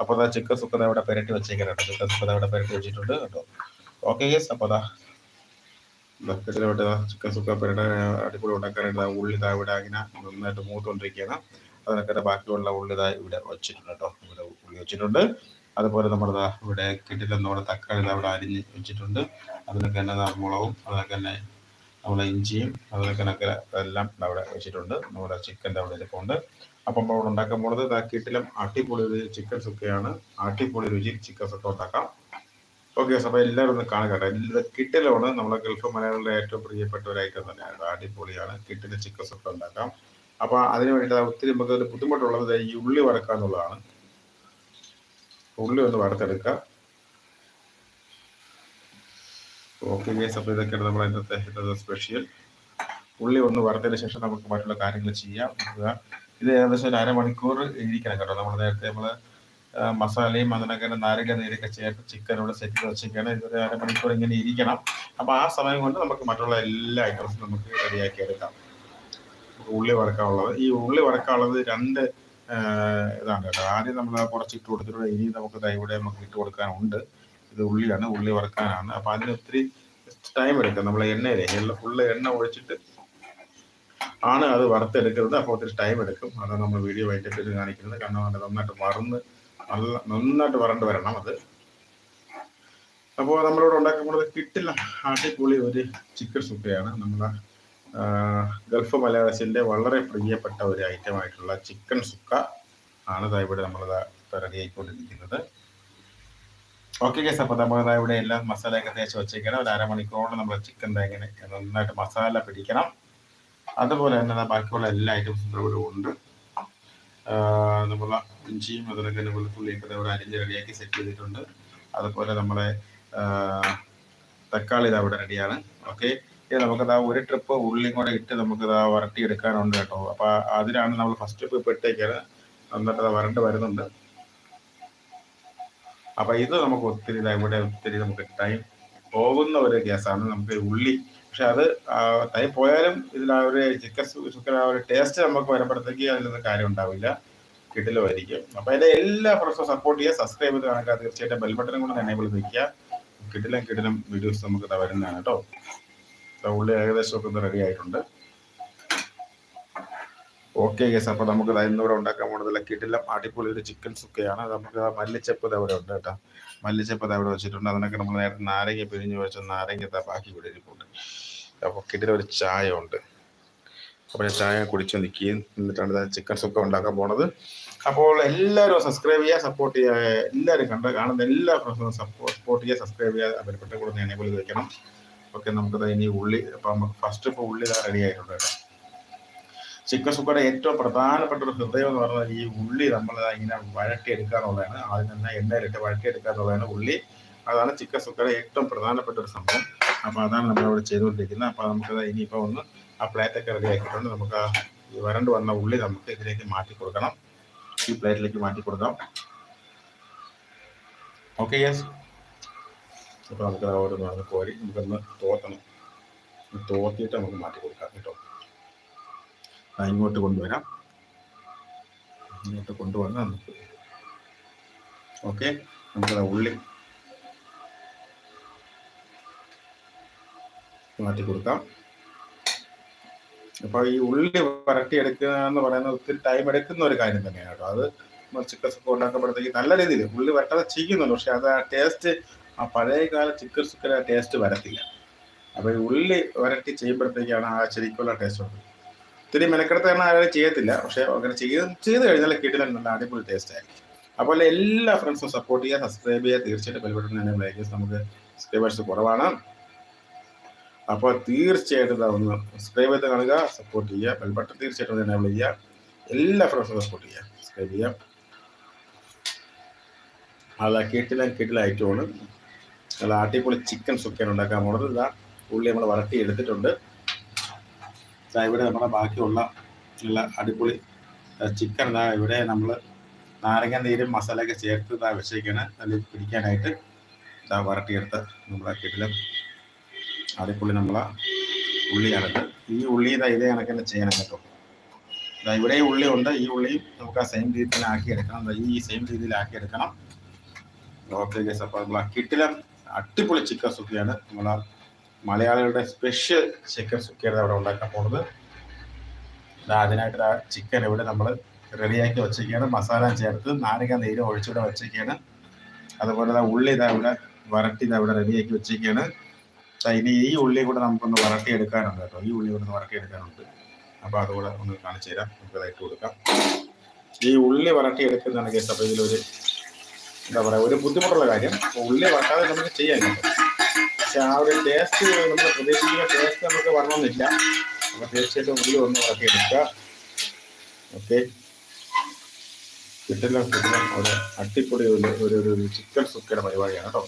അപ്പോൾ അതാ ചിക്കൻ സുക്കത ഇവിടെ പെരട്ടി വെച്ചേക്കാം കേട്ടോ ചിക്കൻ സുക്കത ഇവിടെ പെരട്ടി വെച്ചിട്ടുണ്ട് കേട്ടോ. ഓക്കെ യെസ് അപ്പോൾ അതാ ബക്കറ്റിലോട്ട് ചിക്കൻ സുക്ക പെരട്ട അടിപൊളി ഉണ്ടാക്കാനായിട്ട് ഉള്ളി ഇതാ ഇവിടെ അങ്ങനെ നന്നായിട്ട് മൂത്തുകൊണ്ടിരിക്കുകയാണ് അതിനൊക്കെ ബാക്കിയുള്ള ഉള്ളി ഇതാ ഇവിടെ വെച്ചിട്ടുണ്ട് കേട്ടോ. ഇവിടെ ഉള്ളി വെച്ചിട്ടുണ്ട്. അതുപോലെ നമ്മളിതാ ഇവിടെ കിട്ടില്ല നമ്മുടെ തക്കാളി അവിടെ അരിഞ്ഞ് വെച്ചിട്ടുണ്ട്. അതിനൊക്കെ തന്നെ മുളകും അതൊക്കെ തന്നെ നമ്മുടെ ഇഞ്ചിയും അതിനൊക്കെ എല്ലാം അവിടെ വെച്ചിട്ടുണ്ട്. നമ്മുടെ ചിക്കന്റെ അവിടെ ഇരിപ്പുണ്ട്. അപ്പം അവിടെ ഉണ്ടാക്കാൻ പോണത് ഇതാ കിട്ടിലും അടിപൊളി ഒരു ചിക്കൻ സുക്കയാണ്. അടിപൊളി രുചി ചിക്കൻ സുക്ക ഉണ്ടാക്കാം. ഓക്കെ അപ്പോൾ എല്ലാവരും ഒന്ന് കാണുക കിട്ടിലാണ് നമ്മളെ ഗൾഫ് മലയാളികളുടെ ഏറ്റവും പ്രിയപ്പെട്ട ഒരു ഐറ്റം തന്നെയാണ്. അടിപൊളിയാണ്. കിട്ടിലെ ചിക്കൻ സുക്ക ഉണ്ടാക്കാം. അപ്പോൾ അതിന് വേണ്ടി ഒത്തിരി നമുക്ക് ഒരു ബുദ്ധിമുട്ടുള്ളത് ഈ ഉള്ളി വറക്കുക എന്നുള്ളതാണ്. ഉള്ളി ഒന്ന് വറുത്തെടുക്കുക. ഓക്കെ ഗേസ് അപ്പോൾ ഇതൊക്കെയാണ് നമ്മുടെ ഇന്നത്തെ സ്പെഷ്യൽ ഉള്ളി ഒന്ന് വറുത്തതിന് ശേഷം നമുക്ക് മറ്റുള്ള കാര്യങ്ങൾ ചെയ്യാം. ഇത് ഏകദേശം ഒരു അരമണിക്കൂർ ഇരിക്കണം കേട്ടോ. നമ്മൾ നേരത്തെ നമ്മൾ മസാലയും അതിനൊക്കെ നാരങ്ങ നീരൊക്കെ ചേർത്ത് ചിക്കൻ ഇവിടെ സെറ്റ് ചെയ്ത് വെച്ചിരിക്കുകയാണ്. ഇതൊരു അരമണിക്കൂർ ഇങ്ങനെ ഇരിക്കണം. അപ്പോൾ ആ സമയം കൊണ്ട് നമുക്ക് മറ്റുള്ള എല്ലാ ഐറ്റംസും നമുക്ക് റെഡിയാക്കി എടുക്കാം. ഉള്ളി വറക്കാനുള്ളത്. ഈ ഉള്ളി വറക്കാനുള്ളത് രണ്ട് ഇതാണ് കേട്ടോ. ആദ്യം നമ്മൾ കുറച്ചിട്ട് ഇട്ട് കൊടുത്തിട്ടുണ്ട്. ഇനി നമുക്ക് ഇവിടെ നമുക്ക് ഇട്ട് കൊടുക്കാനുണ്ട്. ഇത് ഉള്ളിയാണ്. ഉള്ളി വറക്കാനാണ്. അപ്പോൾ അതിന് ഒത്തിരി ടൈം എടുക്കും. നമ്മൾ എണ്ണയിലെ എണ്ണ ഫുള്ള് എണ്ണ ഒഴിച്ചിട്ട് ആണ് അത് വറുത്തെടുക്കുന്നത്. അപ്പോൾ ഒത്തിരി ടൈം എടുക്കും. അതാണ് നമ്മൾ വീഡിയോ വൈകിട്ട് കാണിക്കുന്നത്. കാരണം അത് നന്നായിട്ട് വറന്ന് നല്ല നന്നായിട്ട് വരണ്ട് വരണം അത്. അപ്പോൾ നമ്മളിവിടെ ഉണ്ടാക്കുമ്പോൾ കിട്ടില്ല. അടിപൊളി ഒരു ചിക്കൻ സുക്കയാണ് നമ്മളെ ഗൾഫ് മലയാളസിന്റെ വളരെ പ്രിയപ്പെട്ട ഒരു ഐറ്റം ആയിട്ടുള്ള ചിക്കൻ സുക്ക ആണ് ദാ ഇവിടെ നമ്മൾ റെഡി ആയിക്കൊണ്ടിരിക്കുന്നത്. ഓക്കെ കേസ് അപ്പോൾ നമ്മൾ ദാ ഇവിടെ എല്ലാം മസാലയൊക്കെ തേച്ച് വെച്ചേക്കണം. ഒരു അരമണിക്കൂറോളം നമ്മൾ ചിക്കൻ തേങ്ങനെ നന്നായിട്ട് മസാല പിടിക്കണം. അതുപോലെ തന്നെ ബാക്കിയുള്ള എല്ലാ ഐറ്റംസും ഇവിടെ ഉണ്ട്. നമ്മളെ ഇഞ്ചിയും അതിനൊക്കെ തന്നെ വെളുത്തുള്ളിയും ഒക്കെ ഇവിടെ അരിഞ്ഞ് റെഡിയാക്കി സെറ്റ് ചെയ്തിട്ടുണ്ട്. അതുപോലെ നമ്മളെ തക്കാളി ഇതാ ഇവിടെ റെഡിയാണ് ഓക്കെ ഇത് നമുക്ക് ദാ ഒരു ട്രിപ്പ് ഉള്ളിയും കൂടെ ഇട്ട് നമുക്ക് ദാ വരട്ടി എടുക്കാനുണ്ട് കേട്ടോ. അപ്പോൾ അതിനാണ് നമ്മൾ ഫസ്റ്റ് ട്രിപ്പ് ഇപ്പൊ ഇട്ടേക്കാണ് എന്നിട്ട് വരണ്ട് വരുന്നുണ്ട്. അപ്പോൾ ഇത് നമുക്ക് ഒത്തിരി ഇവിടെ ഒത്തിരി നമുക്ക് ടൈം പോകുന്ന ഒരു ഗ്യാസാണ് നമുക്ക് ഉള്ളി പക്ഷെ അത് ടൈം പോയാലും ഇതിൽ ആ ഒരു ചിക്കൻ ചിക്കൻ ആ ഒരു ടേസ്റ്റ് നമുക്ക് വരുമ്പോഴത്തേക്ക് അതിലൊന്നും കാര്യം ഉണ്ടാവില്ല. കിട്ടിലുമായിരിക്കും അപ്പൊ അതിന്റെ എല്ലാ ഫ്രണ്ട്സും സപ്പോർട്ട് ചെയ്യുക സബ്സ്ക്രൈബ് ചെയ്ത് കാണുക. തീർച്ചയായിട്ടും ബെൽബട്ടനും കൂടെ എനേബിൾ നിൽക്കുക കിട്ടിലും കിട്ടിലും വീഡിയോസ് നമുക്ക് വരുന്നതാണ് കേട്ടോ. ഉള്ളി ഏകദേശം ഒക്കെ റെഡി ആയിട്ടുണ്ട്. ഓക്കെ ഗേസ് അപ്പൊ നമുക്ക് ദാ ഇന്നിവിടെ ഉണ്ടാക്കാൻ പോകുന്നത് കിട്ടില്ല അടിപൊളി ഒരു ചിക്കൻ സുക്കയാണ്. നമുക്ക് മല്ലിച്ചപ്പ് ദാ ഇവിടെ ഉണ്ട് കേട്ടോ. മല്ലിച്ചപ്പ് അവിടെ ഇവിടെ വെച്ചിട്ടുണ്ട്. അതിനൊക്കെ നമ്മൾ നേരത്തെ നാരങ്ങ പിരിഞ്ഞു വെച്ച നാരങ്ങ ബാക്കി ഇവിടെ ഇരിപ്പുണ്ട്. അപ്പൊ കിട്ടില ഒരു ചായ ഉണ്ട്. അപ്പൊ ഞാൻ ചായ കുടിച്ചു നിൽക്കുകയും എന്നിട്ടാണ് ചിക്കൻ സുക്ക ഉണ്ടാക്കാൻ പോണത്. അപ്പോൾ എല്ലാവരും സബ്സ്ക്രൈബ് ചെയ്യുക സപ്പോർട്ട് ചെയ്യുക എല്ലാവരും കണ്ട കാണുന്ന എല്ലാ ഫ്രണ്ട്സും സപ്പോർട്ട് ചെയ്യുക സബ്സ്ക്രൈബ് ചെയ്യുക അവരെപ്പെട്ട കൂടെ എനേബിൾ വെക്കണം ഓക്കെ നമുക്ക് ദാ ഇനി ഉള്ളി അപ്പൊ നമുക്ക് ഫസ്റ്റ് ഇപ്പോൾ ഉള്ളി റെഡി ആയിട്ടുണ്ട് കേട്ടോ. ചിക്കൻ സുക്കയുടെ ഏറ്റവും പ്രധാനപ്പെട്ട ഒരു ഹൃദയം എന്ന് പറഞ്ഞാൽ ഈ ഉള്ളി നമ്മൾ ഇങ്ങനെ വഴട്ടിയെടുക്കുക എന്നുള്ളതാണ് ആദ്യം തന്നെ എണ്ണയിലിട്ട് വഴട്ടിയെടുക്കുക എന്നുള്ളതാണ് ഉള്ളി. അതാണ് ചിക്കൻ സുക്കയുടെ ഏറ്റവും പ്രധാനപ്പെട്ട ഒരു സംഭവം. അപ്പൊ അതാണ് നമ്മളിവിടെ ചെയ്തുകൊണ്ടിരിക്കുന്നത്. അപ്പൊ നമുക്ക് ഇനിയിപ്പോ ഒന്ന് ആ പ്ലേറ്റ് ഒക്കെ റെഡി ആക്കിയിട്ടുണ്ട് നമുക്ക് ആ വരണ്ട് വന്ന ഉള്ളി നമുക്ക് ഇതിലേക്ക് മാറ്റി കൊടുക്കണം. ഈ പ്ലേറ്റിലേക്ക് മാറ്റി കൊടുക്കാം. ഓക്കെ യെസ് അപ്പൊ നമുക്ക് ഓരോന്ന് കോരി നമുക്കൊന്ന് തോത്തണം. തോത്തിയിട്ട് നമുക്ക് മാറ്റി കൊടുക്കാം കേട്ടോ. ഇങ്ങോട്ട് കൊണ്ടുവരാം. ഇങ്ങോട്ട് കൊണ്ടുവന്ന് നമുക്ക് ഓക്കെ നമുക്കത് ഉള്ളി മാറ്റി കൊടുക്കാം അപ്പൊ ഈ ഉള്ളി വരട്ടിയെടുക്കുക എന്ന് പറയുന്നത് ഒത്തിരി ടൈം എടുക്കുന്ന ഒരു കാര്യം തന്നെയാണ് കേട്ടോ. അത് ചിക്കൻ സുക്ക ഉണ്ടാക്കുമ്പോഴത്തേക്ക് നല്ല രീതിയിൽ ഉള്ളി വരട്ടാതെ ചെയ്യുന്നുണ്ട് പക്ഷെ അത് ആ ടേസ്റ്റ് ആ പഴയ കാല ചിക്കൻ ആ ടേസ്റ്റ് വരത്തില്ല. അപ്പൊ ഈ ഉള്ളി വരട്ടി ചെയ്യുമ്പോഴത്തേക്കാണ് ആ ശരിക്കുള്ള ടേസ്റ്റ് ഉണ്ട് ഒത്തിരി മെനക്കെടുത്ത് തന്നെ ആരും ചെയ്യത്തില്ല. പക്ഷെ അങ്ങനെ ചെയ്ത് ചെയ്ത് കഴിഞ്ഞാൽ കിട്ടില്ല നല്ല അടിപൊളി ടേസ്റ്റ് ആയിരിക്കും. അപ്പോൾ എല്ലാ ഫ്രണ്ട്സും സപ്പോർട്ട് ചെയ്യുക സബ്സ്ക്രൈബ് ചെയ്യുക. തീർച്ചയായിട്ടും ബെൽബട്ടൺ തന്നെ ലൈക്ക് നമുക്ക് സബ്സ്ക്രൈബേഴ്സ് കുറവാണ്. അപ്പോൾ തീർച്ചയായിട്ടും ഒന്ന് സബ്സ്ക്രൈബ് ചെയ്ത് കാണുക സപ്പോർട്ട് ചെയ്യുക. ബെൽബട്ടൺ തീർച്ചയായിട്ടും എനേബിൾ ചെയ്യുക. എല്ലാ ഫ്രണ്ട്സും സപ്പോർട്ട് ചെയ്യുക. സബ്സ്ക്രൈബ് ചെയ്യുക. അതാ കിട്ടില്ല ഐറ്റമാണ്. നല്ല അടിപൊളി ചിക്കൻ സുക്കൻ ഉണ്ടാക്കാൻ പോണത്. ഇതാ ഉള്ളി നമ്മൾ വരട്ടി എടുത്തിട്ടുണ്ട്. ഇവിടെ നമ്മുടെ ബാക്കിയുള്ള നല്ല അടിപൊളി ചിക്കൻ ഇതാ ഇവിടെ നമ്മൾ നാരങ്ങ നീരും മസാലയൊക്കെ ചേർത്ത് ഇതാ വെച്ചേക്കാണ്. നല്ല പിടിക്കാനായിട്ട് ഇതാ വരട്ടിയെടുത്ത് നമ്മളെ കിട്ടിലും അടിപൊളി നമ്മളെ ഉള്ളിയാണിത്. ഈ ഉള്ളി ഇതാ ഇതേ കണക്ക് തന്നെ ചെയ്യണം കേട്ടോ. ദാ ഇവിടെ ഉള്ളി ഉണ്ട്. ഈ ഉള്ളിയും നമുക്ക് ആ സെയിം രീതിയിൽ ആക്കി എടുക്കണം ദാ ഈ സെയിം രീതിയിൽ ആക്കി എടുക്കണം ഓക്കെ ഗൈസ് അപ്പോൾ നമ്മൾ കിട്ടിലും അടിപൊളി ചിക്കൻ സുഖിയാണ് നമ്മൾ മലയാളികളുടെ സ്പെഷ്യൽ ചിക്കൻ സുക്കിയാണ് അവിടെ ഉണ്ടാക്കാൻ ദാ അതിനായിട്ട് ആ ചിക്കൻ ഇവിടെ നമ്മൾ റെഡിയാക്കി വെച്ചിരിക്കുകയാണ്. മസാല ചേർത്ത് നാരങ്ങ നീര് ഒഴിച്ചിവിടെ വെച്ചിരിക്കുകയാണ്. അതുപോലെ ഉള്ളി ഇതാ ഇവിടെ വരട്ടി ഇതാ ഇവിടെ റെഡിയാക്കി വെച്ചിരിക്കുകയാണ്. ഇനി ഈ ഉള്ളി കൂടെ നമുക്കൊന്ന് വരട്ടി എടുക്കാനുണ്ട് കേട്ടോ. ഈ ഉള്ളി കൂടെ ഒന്ന് വരട്ടി എടുക്കാനുണ്ട് അപ്പോൾ അതുകൂടെ ഒന്ന് കാണിച്ചു തരാം. നമുക്ക് അതായിട്ട് കൊടുക്കാം. ഈ ഉള്ളി വരട്ടി എടുക്കുന്നതാണ് കേസ് അപ്പോൾ ഇതിലൊരു എന്താ പറയുക ഒരു ബുദ്ധിമുട്ടുള്ള കാര്യം. ഉള്ളി വരട്ടാതെ നമുക്ക് ചെയ്യാൻ പറ്റും. പക്ഷെ ആ ഒരു ടേസ്റ്റ് നമ്മൾ പ്രതീക്ഷിക്കുന്ന ടേസ്റ്റ് നമുക്ക് വരണമെന്നില്ല. അപ്പോൾ തീർച്ചയായിട്ടും ഉള്ളി ഒന്ന് ഇറക്കി എടുക്കാം ഓക്കെ കിട്ടില്ല കിട്ടില്ല ഒരു അട്ടിപ്പൊടി ഒരു ഒരു ചിക്കൻ സുക്കയുടെ പരിപാടിയാണ് കേട്ടോ.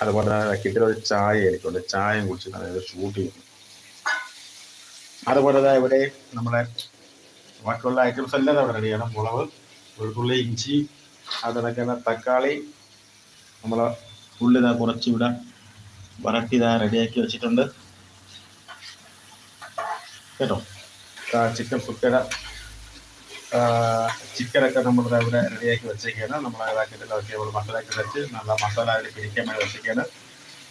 അതുപോലെ തന്നെ കിട്ടിയ ഒരു ചായ എനിക്കുണ്ട് ചായയും കുടിച്ച് അതായത് ഷൂട്ട് ചെയ്യുന്നു അതുപോലെ തന്നെ ഇവിടെ നമ്മുടെ ബാക്കിയുള്ള ഐറ്റംസ് എല്ലാം അവിടെ റെഡിയാണ് മുളക് വെളുത്തുള്ളി ഇഞ്ചി അതിനൊക്കെ തക്കാളി നമ്മൾ ഉള്ളി കുറച്ചിവിടെ വരട്ടിതാ റെഡിയാക്കി വെച്ചിട്ടുണ്ട്. കേട്ടോ? ചിക്കൻ സുക്കര ചിക്കനൊക്കെ നമ്മൾ ഇവിടെ റെഡിയാക്കി വെച്ചേക്കാണ് നമ്മൾ ഇതാക്കിയിട്ട് ഓക്കെ മസാല ഒക്കെ വെച്ച് നല്ല മസാല അതിൽ പിടിക്കാൻ വേണ്ടി വെച്ചേക്കാണ്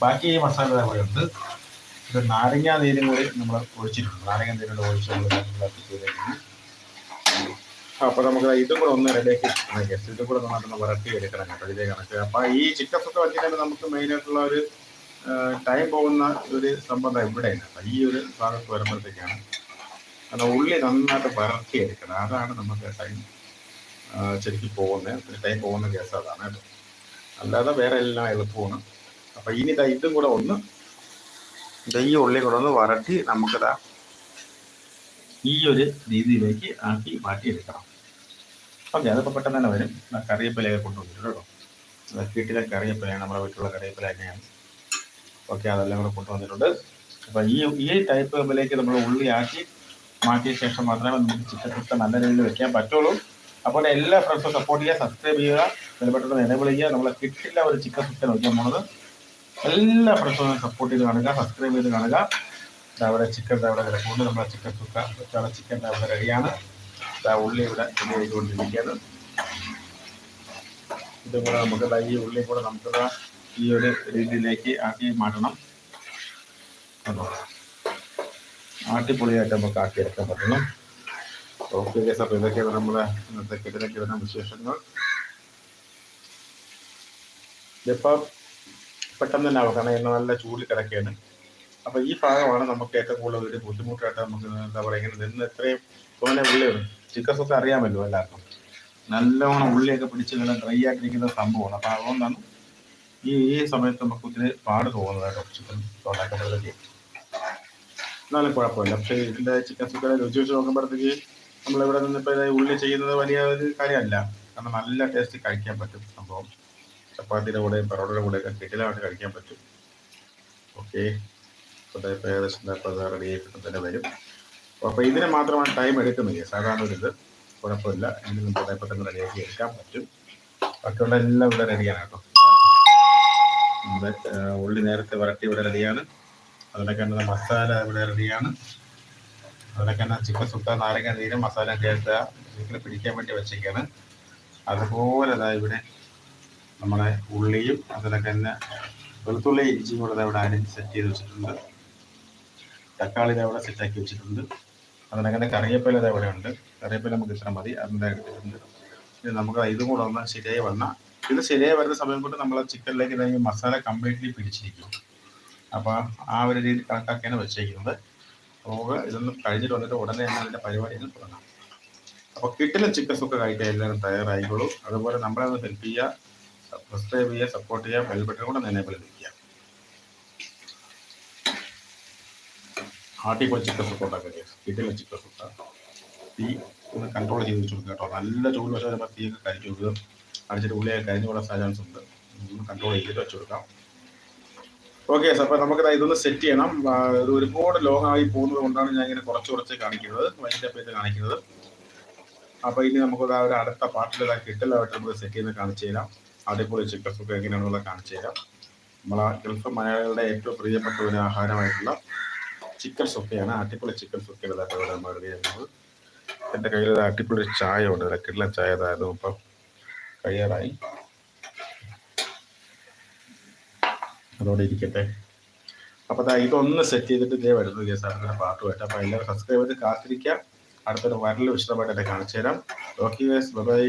ബാക്കി ഈ മസാല ഇവിടെ ഉണ്ട്. ഇത് നാരങ്ങാ നീരും കൂടി നമ്മൾ ഒഴിച്ചിട്ടുണ്ട്. നാരങ്ങ നീരും ഒഴിച്ച് നമ്മൾ ചെയ്തേക്കുന്നു. അപ്പൊ നമുക്ക് ഇതും കൂടെ ഒന്ന് റെഡിയാക്കി ഗസ്റ്റ് ഇതും കൂടെ നമ്മൾ വരട്ടി എടുക്കണം കേട്ടോ ഇതേ കണക്ക്. അപ്പൊ ഈ ചിക്കൻ സുക്ക വെച്ചിട്ട് നമുക്ക് മെയിൻ ആയിട്ടുള്ള ഒരു ടൈം പോകുന്ന ഒരു സംബന്ധം ഇവിടെയാണ് അപ്പൊ ഈ ഒരു ഭാഗത്ത് വരുമ്പോഴത്തേക്കാണ് കാരണം ഉള്ളി നന്നായിട്ട് വരട്ടി എടുക്കണം. അതാണ് നമുക്ക് ടൈം ശരിക്കും പോകുന്നത്. ടൈം പോകുന്ന കേസ് അതാണ് കേട്ടോ. അല്ലാതെ വേറെ എല്ലാം എളുപ്പമാണ്. അപ്പൊ ഇനി ഇതും കൂടെ ഒന്ന് ഈ ഉള്ളി കൂടെ ഒന്ന് വരട്ടി നമുക്കിതാ ഈ ഒരു രീതിയിലേക്ക് ആക്കി മാറ്റിയെടുക്കണം. ഓക്കെ അതിപ്പോൾ പെട്ടെന്ന് തന്നെ വരും. കറിവേപ്പിലയൊക്കെ കൊണ്ടുവന്നിട്ടുണ്ട് കേട്ടോ. വീട്ടിലെ കറിവേപ്പിലയാണ് നമ്മുടെ വീട്ടിലുള്ള കറിവേപ്പില തന്നെയാണ്. ഓക്കെ അതെല്ലാം കൂടെ കൊണ്ടുവന്നിട്ടുണ്ട് അപ്പോൾ ഈ ഈ ടൈപ്പ് വിലയ്ക്ക് നമ്മൾ ഉള്ളി ആക്കി മാറ്റിയ ശേഷം മാത്രമേ നമുക്ക് ചിക്കൻ കുത്ത നല്ല രീതിയിൽ വെക്കാൻ പറ്റുള്ളൂ. അപ്പോൾ എല്ലാ ഫ്രണ്ട്സും സപ്പോർട്ട് ചെയ്യുക സബ്സ്ക്രൈബ് ചെയ്യുക ബലപ്പെട്ടത് എനേബിൾ ചെയ്യുക. നമ്മളെ കിട്ടില്ല ഒരു ചിക്കൻ കുത്ത വയ്ക്കാൻ പോകുന്നത് എല്ലാ ഫ്രണ്ട്സും സപ്പോർട്ട് ചെയ്ത് കാണുക സബ്സ്ക്രൈബ് ചെയ്ത് കാണുക. അവിടെ ചിക്കൻ അവിടെ കിടക്കുന്നുണ്ട് നമ്മളെ ചിക്കൻ സുക്ക ചിക്കൻ അവിടെ റെഡിയാണ് ഉള്ളി ഇവിടെ റെഡി ആയിക്കൊണ്ടിരിക്കുകയാണ് ഇതും കൂടെ നമുക്ക് ഈ ഉള്ളി കൂടെ നമുക്ക് ഈ ഒരു രീതിയിലേക്ക് ആക്കി മാറ്റണം. ആട്ടിപ്പൊളിയായിട്ട് നമുക്ക് ആക്കി എടുക്കാൻ പറ്റണം. ഓക്കെ സാർ അപ്പോൾ ഇതൊക്കെയാണ് നമ്മുടെ ഇന്നത്തെ കെട്ടിലേക്ക് വരുന്ന വിശേഷങ്ങൾ. ഇതിപ്പോൾ പെട്ടെന്ന് തന്നെ ആവും. കാരണം ഇന്ന് നല്ല ചൂടിൽ കിടക്കുകയാണ് അപ്പൊ ഈ ഭാഗമാണ് നമുക്ക് ഏറ്റവും കൂടുതൽ ഒരു ബുദ്ധിമുട്ടായിട്ട് നമുക്ക് എന്താ പറയുക ഇങ്ങനെ നിന്ന് എത്രയും തോന്നെ ഉള്ളി ചിക്കൻ സോസ് അറിയാമല്ലോ എല്ലാവർക്കും. നല്ലോണം ഉള്ളിയൊക്കെ പിടിച്ച് ഇങ്ങനെ ഡ്രൈ ആയിട്ടിരിക്കുന്ന സംഭവമാണ്. അപ്പോൾ അതുകൊണ്ടാണ് ഈ ഈ സമയത്ത് നമുക്ക് ഒത്തിരി പാട് തോന്നുന്നത് ചിക്കൻ ഉണ്ടാക്കുമ്പോഴത്തേക്ക് എന്നാലും കുഴപ്പമില്ല. പക്ഷേ ഇതിന്റെ ചിക്കൻ സുക്കയുടെ രുചി വെച്ച് നോക്കുമ്പോഴത്തേക്ക് നമ്മളിവിടെ നിന്ന് ഇപ്പോൾ ഉള്ളി ചെയ്യുന്നത് വലിയ ഒരു കാര്യമല്ല. കാരണം നല്ല ടേസ്റ്റ് കഴിക്കാൻ പറ്റും സംഭവം. ചപ്പാത്തിയുടെ കൂടെ പൊറോട്ടയുടെ കൂടെ ഒക്കെ കിട്ടിലായിട്ട് കഴിക്കാൻ പറ്റും. ഓക്കെ ഇപ്പോൾ ഏകദേശം റെഡി ആയിട്ട് തന്നെ വരും. അപ്പോൾ ഇതിന് മാത്രമാണ് ടൈം എടുക്കുന്നത്. സാധാരണ ഒരു ഇത് കുഴപ്പമില്ല. എങ്കിലും ഇപ്പോൾ പെട്ടെന്ന് റെഡിയാക്കി എടുക്കാൻ പറ്റും. ബാക്കിയുള്ള എല്ലാം ഇവിടെ റെഡിയാണ് കേട്ടോ. നമ്മുടെ ഉള്ളി നേരത്തെ വരട്ടി ഇവിടെ റെഡിയാണ് അതിനൊക്കെ തന്നെ മസാല ഇവിടെ റെഡിയാണ് അതിനൊക്കെ തന്നെ ചിക്കൻ സുത്ത നാരങ്ങ നീരും മസാല ചേർത്ത ചിക്കൻ പിടിക്കാൻ വേണ്ടി വെച്ചേക്കാണ്. അതുപോലെ അതാ ഇവിടെ നമ്മളെ ഉള്ളിയും അതിനൊക്കെ തന്നെ വെളുത്തുള്ളി ഇഞ്ചിയും കൂടെ ഇവിടെ അരിഞ്ഞ് സെറ്റ് ചെയ്ത് വെച്ചിട്ടുണ്ട്. തക്കാളി അവിടെ സെറ്റാക്കി വെച്ചിട്ടുണ്ട്. അതിനൊക്കെ കറിയപ്പല അതേപോലെ ഉണ്ട്. കറിയപ്പല നമുക്ക് ഇത്ര മതി. അതിന്റെ എടുത്തിട്ടുണ്ട്. ഇത് നമുക്ക് ഇതും കൂടെ ഒന്ന് ശരിയായി വന്നാൽ ഇത് ശരിയായി വരുന്ന സമയം കൊണ്ട് നമ്മൾ ചിക്കനിലേക്ക് ഇതായി മസാല കംപ്ലീറ്റ്ലി പിടിച്ചിരിക്കും അപ്പോൾ ആ ഒരു രീതി കണക്കാക്കിയാണ് വെച്ചേക്കുന്നത്. അപ്പോൾ ഇതൊന്ന് കഴിഞ്ഞിട്ട് വന്നിട്ട് ഉടനെ തന്നെ അതിന്റെ പരിപാടികൾ തുടങ്ങാം. അപ്പോൾ കിട്ടില്ല ചിക്കൻ സുഖം കഴിക്കാൻ എല്ലാവരും തയ്യാറായിക്കോളൂ. അതുപോലെ നമ്മളെ ഒന്ന് ഹെൽപ്പ് ചെയ്യുക സബ്സ്ക്രൈബ് ചെയ്യുക സപ്പോർട്ട് ചെയ്യുക ബെൽ ബട്ടൺ കൂടെ എനേബിൾ ചെയ്യുക ആട്ടിപ്പോൾ ചിക്കൻ സുഖം ഉണ്ടാക്കുക കിട്ടില്ല ചിക്കൻ സുഖം തീ ഒന്ന് കൺട്രോൾ ചെയ്ത് വെച്ച് കൊടുക്കുക കേട്ടോ. നല്ല ചൂട് വശം തീയൊക്കെ കരിച്ചു കൊടുക്കുക അടിച്ചിട്ട് ഉള്ളിയൊക്കെ കരിഞ്ഞു പോകാൻ ചാൻസ് ഉണ്ട്. ഒന്ന് കൺട്രോൾ ചെയ്തിട്ട് വെച്ച് കൊടുക്കാം. ഓക്കെ അപ്പോൾ നമുക്ക് ഇതൊന്ന് സെറ്റ് ചെയ്യണം. ഇത് ഒരുപാട് ലോങ് ആയി പോകുന്നത് കൊണ്ടാണ് ഞാൻ ഇങ്ങനെ കുറച്ച് കുറച്ച് കാണിക്കുന്നത്. വലിയ ചെയ്ത് കാണിക്കുന്നത്. അപ്പോൾ ഇനി നമുക്ക് ആ ഒരു അടുത്ത പാർട്ടിൽ കിട്ടലായിട്ട് നമുക്ക് സെറ്റ് ചെയ്ത് കാണിച്ചു തരാം. അടിപൊളി ചിക്കൻ സുഖം എങ്ങനെയാണെന്നുള്ളത് കാണിച്ചു തരാം. നമ്മളെ ഗൾഫ് മലയാളികളുടെ ഏറ്റവും പ്രിയപ്പെട്ട ഒരു ആഹാരമായിട്ടുള്ള ചിക്കൻ സുക്കയാണ് അടിപൊളി ചിക്കൻ സുക്കയാണ് ഇതായിട്ട് ഇവിടെ ചെയ്യുന്നത് എന്റെ കയ്യിൽ ഒരു അടിപൊളി ചായ ഉണ്ട്. ഇവിടെ കിടലൻ ചായ ഇതായിരുന്നു. ഇപ്പം കഴിയാറായി അതോടെ ഇരിക്കട്ടെ. അപ്പോൾ ദാ ഇതൊന്ന് സെറ്റ് ചെയ്തിട്ട് ഇതേ വരുന്നു ഇതേ അടുത്ത പാട്ടുമായിട്ട് അപ്പോൾ എല്ലാവരും സബ്സ്ക്രൈബ് ചെയ്ത് കാത്തിരിക്കാം അടുത്തൊരു വരൽ വിശദമായിട്ട് എന്നെ കാണിച്ചു തരാം ഓക്കെ ബൈ